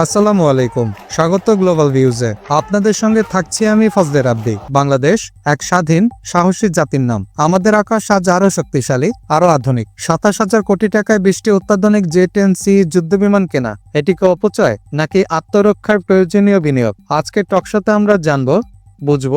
আসসালামু আলাইকুম, স্বাগত গ্লোবাল ভিউজে আপনাদের সঙ্গে থাকছি আমি ফজলে রাব্বি। বাংলাদেশ এক স্বাধীন, সাহসী জাতির নাম। আমাদের আকাশ আজ আরও শক্তিশালী আরও আধুনিক। সাতাশ হাজার কোটি টাকায় বৃষ্টি অত্যাধুনিক জে টেন সি যুদ্ধ বিমান কেনা। এটি কি অপচয় নাকি আত্মরক্ষার প্রয়োজনীয় বিনিয়োগ? আজকে টকশোতে আমরা জানব, বুঝব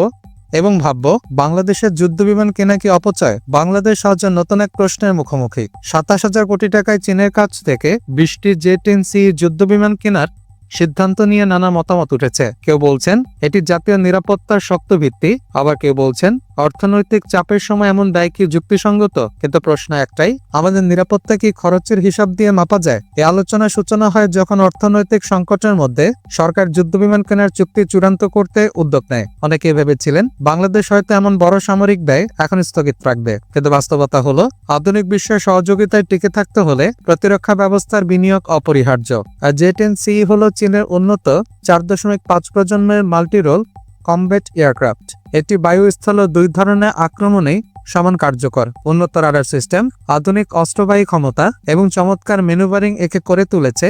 এবং ভাববো, বাংলাদেশের যুদ্ধ বিমান কেনা কি অপচয়? বাংলাদেশ আজ নতুন এক প্রশ্নের মুখোমুখি। সাতাশ হাজার কোটি টাকায় চীনের কাছ থেকে বৃষ্টি জে টেন সি যুদ্ধ বিমান কেনার সিদ্ধান্ত নিয়ে নানা মতামত উঠেছে। কেউ বলছেন, এটি জাতীয় নিরাপত্তার শক্ত ভিত্তি আবার কেউ বলছেন অর্থনৈতিক চাপের সময় এমন ব্যয় কি যুক্তিসঙ্গত? কিন্তু প্রশ্ন একটাই, আমাদের নিরাপত্তা কি খরচের হিসাব দিয়ে মাপা যায়? এই আলোচনার সূচনা হয় যখন অর্থনৈতিক সংকটের মধ্যে সরকার যুদ্ধবিমান কেনার চুক্তি চূড়ান্ত করতে উদ্যোগ নেয়। অনেকে ভেবেছিলেন, বাংলাদেশ হয়তো এমন বড় সামরিক ব্যয় এখন স্থগিত রাখবে। কিন্তু বাস্তবতা হলো, আধুনিক বিশ্বের সহযোগিতায় টিকে থাকতে হলে প্রতিরক্ষা ব্যবস্থার বিনিয়োগ অপরিহার্য। আর জে টেন সি হল চীনের উন্নত চার দশমিক পাঁচ প্রজন্মের মাল্টিরোল কমব্যাট এয়ারক্রাফট। এটি বায়ুস্থল দুই ধরনের আক্রমণেই সমান কার্যকর। উন্নত রাডার সিস্টেম, আধুনিক অস্ত্রবাহী ক্ষমতা এবং চমৎকার মেনুভারিং একে করে তুলেছে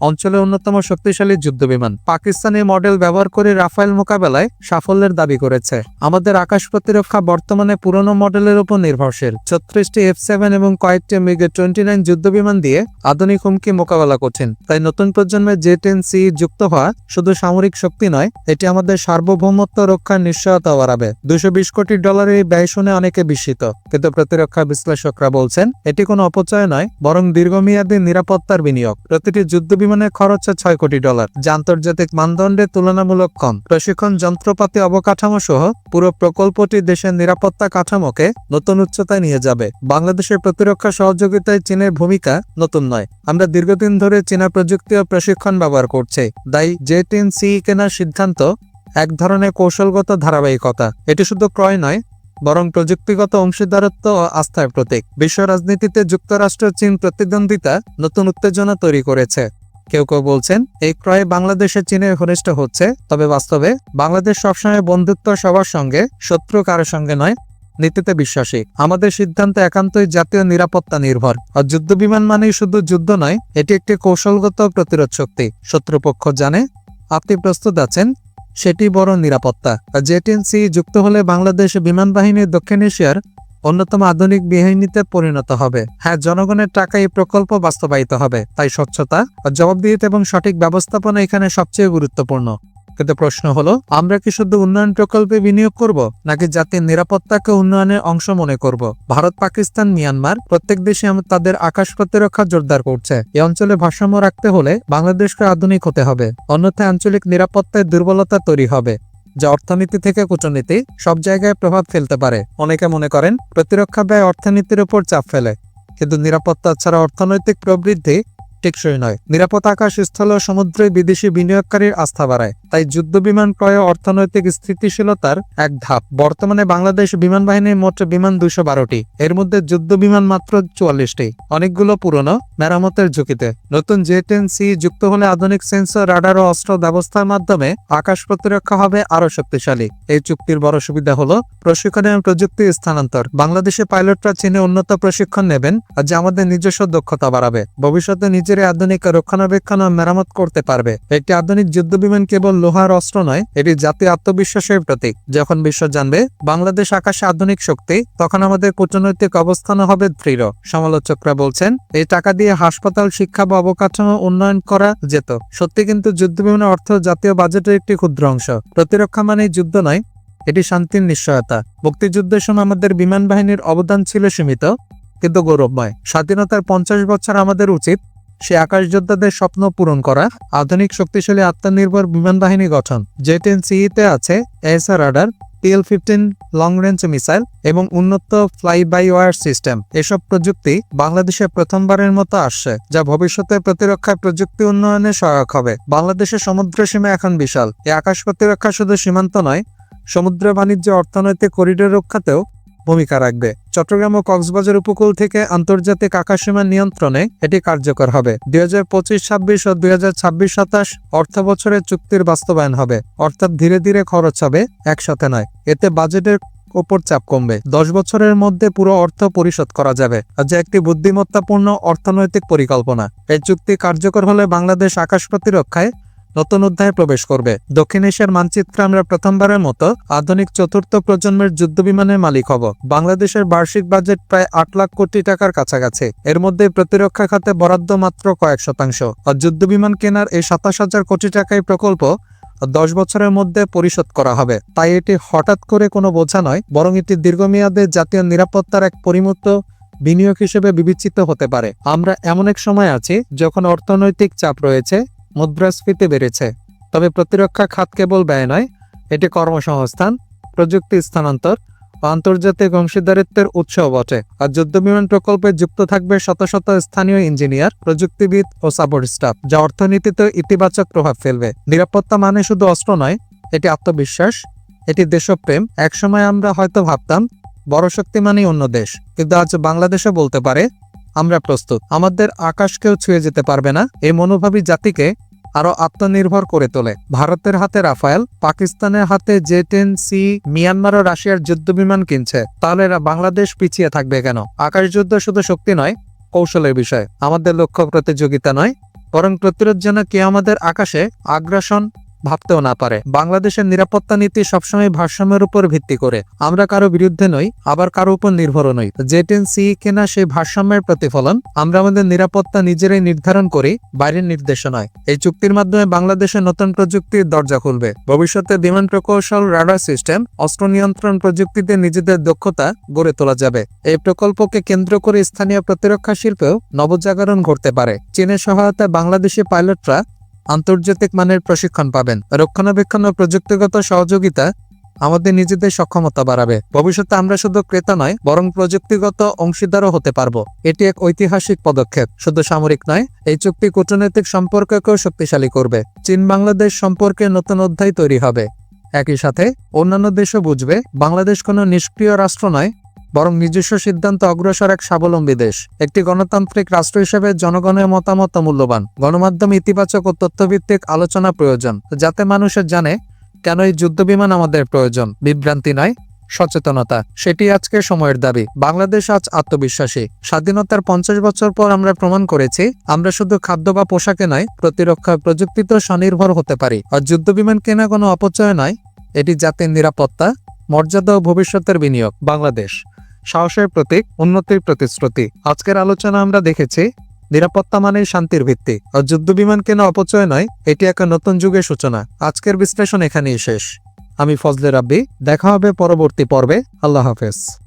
অঞ্চলের অন্যতম শক্তিশালী যুদ্ধবিমান। পাকিস্তানি মডেল ব্যবহার করে রাফায়েল মোকাবেলায় সাফল্যের দাবি করেছে। আমাদের আকাশ প্রতিরক্ষা বর্তমানে পুরনো মডেলের উপর নির্ভরশীল। ছত্রিশটি এফ সেভেন এবং কয়েকটি মিগে টোয়েন্টি নাইন যুদ্ধবিমান দিয়ে আধুনিক হুমকি মোকাবেলা করছেন তাই নতুন প্রজন্মের জে টেন সি যুক্ত হওয়া শুধু সামরিক শক্তি নয়, এটি আমাদের সার্বভৌমত্ব রক্ষার নিশ্চয়তা বাড়াবে। দুশো বিশ কোটি ডলারের এই ব্যয় শুনে অনেকে বিস্মিত। কিন্তু প্রতিরক্ষা বিশ্লেষকরা বলছেন, এটি কোনো অপচয় নয়, বরং দীর্ঘমেয়াদী নিরাপত্তার বিনিয়োগ। প্রতিটি যুদ্ধ বিমানের খরচ ছয় কোটি ডলার। যা আন্তর্জাতিক মানদণ্ডে তুলনামূলক কম। প্রশিক্ষণ যন্ত্রপাতি অবকাঠামো সহ পুরো প্রকল্পটি দেশের নিরাপত্তা কাঠামোকে নতুন উচ্চতায় নিয়ে যাবে। বাংলাদেশের প্রতিরক্ষা সহযোগিতায় চীনের ভূমিকা নতুন নয়। আমরা দীর্ঘদিন ধরে চীনা প্রযুক্তি ও প্রশিক্ষণ ব্যবহার করছি। তাই জে টেন সি কেনার সিদ্ধান্ত এক ধরনের কৌশলগত ধারাবাহিকতা। এটি শুধু ক্রয় নয়, বরং প্রযুক্তিগত অংশীদারত্ব ও আস্থার প্রতীক। বিশ্ব রাজনীতিতে যুক্তরাষ্ট্র চীন প্রতিদ্বন্দ্বিতা নতুন উত্তেজনা তৈরি করেছে। কেউ কেউ বলছেন, এই ক্রয়ে বাংলাদেশে চীনের ঘনিষ্ঠ হচ্ছে, তবে বাস্তবে বাংলাদেশ সবসময় বন্ধুত্ব সবার সঙ্গে, শত্রু কারোর সঙ্গে নয়, নীতিতে বিশ্বাসী। আমাদের সিদ্ধান্ত একান্তই জাতীয় নিরাপত্তা নির্ভর। আর যুদ্ধ বিমান মানেই শুধু যুদ্ধ নয়, এটি একটি কৌশলগত প্রতিরোধ শক্তি। শত্রুপক্ষ জানে, আপনি প্রস্তুত আছেন, সেটি বড় নিরাপত্তা। জেটেনসি যুক্ত হলে বাংলাদেশ বিমান বাহিনীর দক্ষিণ এশিয়ার অন্যতম আধুনিক বাহিনীতে পরিণত হবে। হ্যাঁ জনগণের টাকা এই প্রকল্প বাস্তবায়িত হবে। তাই স্বচ্ছতা জবাবদিহিতা এবং সঠিক ব্যবস্থাপনা এখানে সবচেয়ে গুরুত্বপূর্ণ। কিন্তু প্রশ্ন হলো, আমরা কি শুধু উন্নয়ন প্রকল্পে বিনিয়োগ করব, নাকি জাতির নিরাপত্তাকে উন্নয়নের অংশ মনে করব? ভারত, পাকিস্তান, মিয়ানমার, প্রত্যেক দেশে তাদের আকাশ প্রতিরক্ষা জোরদার করছে। এই অঞ্চলে ভারসাম্য রাখতে হলে বাংলাদেশকে আধুনিক হতে হবে। অন্যথায় আঞ্চলিক নিরাপত্তায় দুর্বলতা তৈরি হবে। যা অর্থনীতি থেকে কূটনীতি, সব জায়গায় প্রভাব ফেলতে পারে। অনেকে মনে করেন, প্রতিরক্ষা ব্যয় অর্থনীতির উপর চাপ ফেলে। কিন্তু নিরাপত্তা ছাড়া অর্থনৈতিক প্রবৃদ্ধি টেকসই নয়। নিরাপদ আকাশ স্থল ও সমুদ্রে বিদেশি বিনিয়োগকারীর আস্থা বাড়ায়। তাই যুদ্ধ বিমান ক্রয়ে অর্থনৈতিক স্থিতিশীলতার এক ধাপ। বর্তমানে বাংলাদেশ বিমান বাহিনীর মোট বিমান দুশো বারোটি। এর মধ্যে যুদ্ধ বিমান মাত্র চুয়াল্লিশটি। অনেকগুলো পুরনো মেরামতের ঝুঁকিতে। নতুন জে টেন সি যুক্ত হলে আধুনিক সেন্সর, রাডার ও অস্ত্র ব্যবস্থার মাধ্যমে আকাশ প্রতিরক্ষা হবে আরও শক্তিশালী। এই চুক্তির বড় সুবিধা হলো প্রশিক্ষণ এবং প্রযুক্তি স্থানান্তর। বাংলাদেশে পাইলটরা চীনে উন্নত প্রশিক্ষণ নেবেন আর যা আমাদের নিজস্ব দক্ষতা বাড়াবে। ভবিষ্যতে নিজেরাই আধুনিক রক্ষণাবেক্ষণ ও মেরামত করতে পারবে। একটি আধুনিক যুদ্ধ বিমান কেবল লোহার অস্ত্র নয়, এটি জাতীয় আত্মবিশ্বাসের প্রতীক। যখন বিশ্ব জানবে, বাংলাদেশ আকাশে আধুনিক শক্তি, তখন আমাদের কূটনৈতিক অবস্থান হবে দৃঢ়। সমালোচকরা বলছেন, এই টাকা দিয়ে হাসপাতাল, শিক্ষা বা অবকাঠামো উন্নয়ন করা যেত। সত্যি কিন্তু যুদ্ধ বিমানের অর্থ জাতীয় বাজেটের একটি ক্ষুদ্র অংশ। প্রতিরক্ষা মানেই যুদ্ধ নয়, এটি শান্তির নিশ্চয়তা। মুক্তিযুদ্ধের সময় আমাদের বিমান বাহিনীর অবদান ছিল সীমিত, কিন্তু গৌরবময়। স্বাধীনতার পঞ্চাশ বছর আমাদের উচিত সে আকাশ যোদ্ধাদের স্বপ্ন পূরণ করা, আধুনিক শক্তিশালী আত্মনির্ভর বিমান বাহিনী গঠন জে টেন সিইতে আছে ASR radar TL fifteen long range missile এবং উন্নত ফ্লাই বাই ওয়ার সিস্টেম এসব প্রযুক্তি বাংলাদেশে প্রথমবারের মতো আসছে, যা ভবিষ্যতে প্রতিরক্ষা প্রযুক্তি উন্নয়নে সহায়ক হবে। বাংলাদেশের সমুদ্র সীমা এখন বিশাল, এ আকাশ প্রতিরক্ষা শুধু সীমান্ত নয়, সমুদ্র বাণিজ্য অর্থনৈতিক করিডোর রক্ষাতেও ভূমিকা রাখবে। চট্টগ্রাম ও কক্সবাজার উপকূল থেকে আন্তর্জাতিক আকাশসীমা নিয়ন্ত্রণে এটি কার্যকর হবে। দুই হাজার পঁচিশ, ছাব্বিশ ও দুই হাজার ছাব্বিশ সাতাশ অর্থ বছরের চুক্তির বাস্তবায়ন হবে। অর্থাৎ ধীরে ধীরে খরচ হবে একসাথে নয়। এতে বাজেটের ওপর চাপ কমবে। দশ বছরের মধ্যে পুরো অর্থ পরিশোধ করা যাবে। যা একটি বুদ্ধিমত্তাপূর্ণ অর্থনৈতিক পরিকল্পনা। এই চুক্তি কার্যকর হলে বাংলাদেশ আকাশ প্রতিরক্ষায় নতুন অধ্যায়ে প্রবেশ করবে। দক্ষিণ এশিয়ার মানচিত্রে আমরা প্রথমবারের মতো আধুনিক চতুর্থ প্রজন্মের যুদ্ধবিমানের মালিক হব। বাংলাদেশের বার্ষিক বাজেট প্রায় আট লাখ কোটি টাকার কাছাকাছি। এর মধ্যে প্রতিরক্ষা খাতে বরাদ্দ মাত্র কয়েক শতাংশ। আর যুদ্ধবিমান কেনার এই সাতাশ হাজার কোটি টাকায় প্রকল্প দশ বছরের মধ্যে পরিশোধ করা হবে। তাই এটি হঠাৎ করে কোনো বোঝা নয়, বরং এটি দীর্ঘমেয়াদে জাতীয় নিরাপত্তার এক পরিমুক্ত বিনিয়োগ হিসেবে বিবেচিত হতে পারে। আমরা এমন এক সময় আছি যখন অর্থনৈতিক চাপ রয়েছে মুদ্রাস্ফীতি বেড়েছে। তবে প্রতিরক্ষা খাত কেবল ব্যয় নয়, এটি কর্মসংস্থান, প্রযুক্তি স্থানান্তর আন্তর্জাতিক অংশীদারিত্বের উৎসও বটে। আর যুদ্ধবিমান প্রকল্পে যুক্ত থাকবে শত শত স্থানীয় ইঞ্জিনিয়ার, প্রযুক্তিবিদ ও সাপোর্ট স্টাফ, যা অর্থনীতিতে ইতিবাচক প্রভাব ফেলবে। নিরাপত্তা মানে শুধু অস্ত্র নয়, এটি আত্মবিশ্বাস, এটি দেশপ্রেম। একসময় আমরা হয়তো ভাবতাম, বড় শক্তি মানেই অন্য দেশ। কিন্তু আজ বাংলাদেশও বলতে পারে আমরা প্রস্তুত। আমাদের আকাশ কেউ ছুঁয়ে যেতে পারবে না। এই মনোভাবী জাতিকে আরও আত্মনির্ভর করে তোলে। ভারতের হাতে রাফায়েল, পাকিস্তানের হাতে জে টেন সি মিয়ানমার ও রাশিয়ার যুদ্ধবিমান কিনছে। তাহলে এরা বাংলাদেশ পিছিয়ে থাকবে কেন? আকাশ যুদ্ধ শুধু শক্তি নয়, কৌশলের বিষয়। আমাদের লক্ষ্য প্রতিযোগিতা নয়, বরং প্রতিরোধ যেন কে আমাদের আকাশে আগ্রাসন ভাবতেও না পারে। বাংলাদেশের নিরাপত্তা নীতি সবসময় ভারসাম্যের উপর ভিত্তি করে। আমরা কারও বিরুদ্ধে নই, আবার কারও উপর নির্ভরও নই। জে টেন সি কেনা সেই ভারসাম্যের প্রতিফলন আমরা আমাদের নিরাপত্তা নিজেরাই নির্ধারণ করি, বাইরের নির্দেশনায় এই চুক্তির মাধ্যমে বাংলাদেশের নতুন প্রযুক্তির দরজা খুলবে। ভবিষ্যতে বিমান প্রকৌশল, রাডার সিস্টেম, অস্ত্র নিয়ন্ত্রণ প্রযুক্তিতে নিজেদের দক্ষতা গড়ে তোলা যাবে। এই প্রকল্পকে কেন্দ্র করে স্থানীয় প্রতিরক্ষা শিল্পেও নবজাগরণ ঘটতে পারে। চীনের সহায়তায় বাংলাদেশি পাইলটরা আন্তর্জাতিক মানের প্রশিক্ষণ পাবেন। রক্ষণাবেক্ষণ ও প্রযুক্তিগত সহযোগিতা আমাদের নিজেদের সক্ষমতা বাড়াবে। ভবিষ্যতে আমরা শুধু ক্রেতা নয়, বরং প্রযুক্তিগত অংশীদারও হতে পারব। এটি এক ঐতিহাসিক পদক্ষেপ, শুধু সামরিক নয়, এই চুক্তি কূটনৈতিক সম্পর্ককেও শক্তিশালী করবে। চীন বাংলাদেশ সম্পর্কে নতুন অধ্যায় তৈরি হবে। একই সাথে অন্যান্য দেশও বুঝবে, বাংলাদেশ কোনো নিষ্ক্রিয় রাষ্ট্র নয় বরং নিজস্ব সিদ্ধান্ত অগ্রসর এক স্বাবলম্বী দেশ। একটি গণতান্ত্রিক রাষ্ট্র হিসেবে জনগণের মতামত মূল্যবান। গণমাধ্যম ইতিবাচক ও তথ্যভিত্তিক আলোচনা প্রয়োজন, যাতে মানুষের জানে কেন এই যুদ্ধবিমান আমাদের প্রয়োজন। বিভ্রান্তি নয়, সচেতনতা, সেটি আজকে সময়ের দাবি। বাংলাদেশ আজ আত্মবিশ্বাসী। স্বাধীনতার পঞ্চাশ বছর পর আমরা প্রমাণ করেছি, আমরা শুধু খাদ্য বা পোশাকে নয়, প্রতিরক্ষা প্রযুক্তিতেও স্বনির্ভর হতে পারি। আর যুদ্ধবিমান কেনা কোনো অপচয় নয়, এটি জাতির নিরাপত্তা, মর্যাদা ও ভবিষ্যতের বিনিয়োগ। বাংলাদেশ সাহসের প্রতীক, উন্নতির প্রতিশ্রুতি। আজকের আলোচনা আমরা দেখেছি নিরাপত্তা মানেই শান্তির ভিত্তি, আর যুদ্ধবিমান কেনা অপচয় নয়, এটি একটা নতুন যুগের সূচনা। আজকের বিশ্লেষণ এখানেই শেষ। আমি ফজলে রাব্বি, দেখা হবে পরবর্তী পর্বে। আল্লাহ হাফেজ।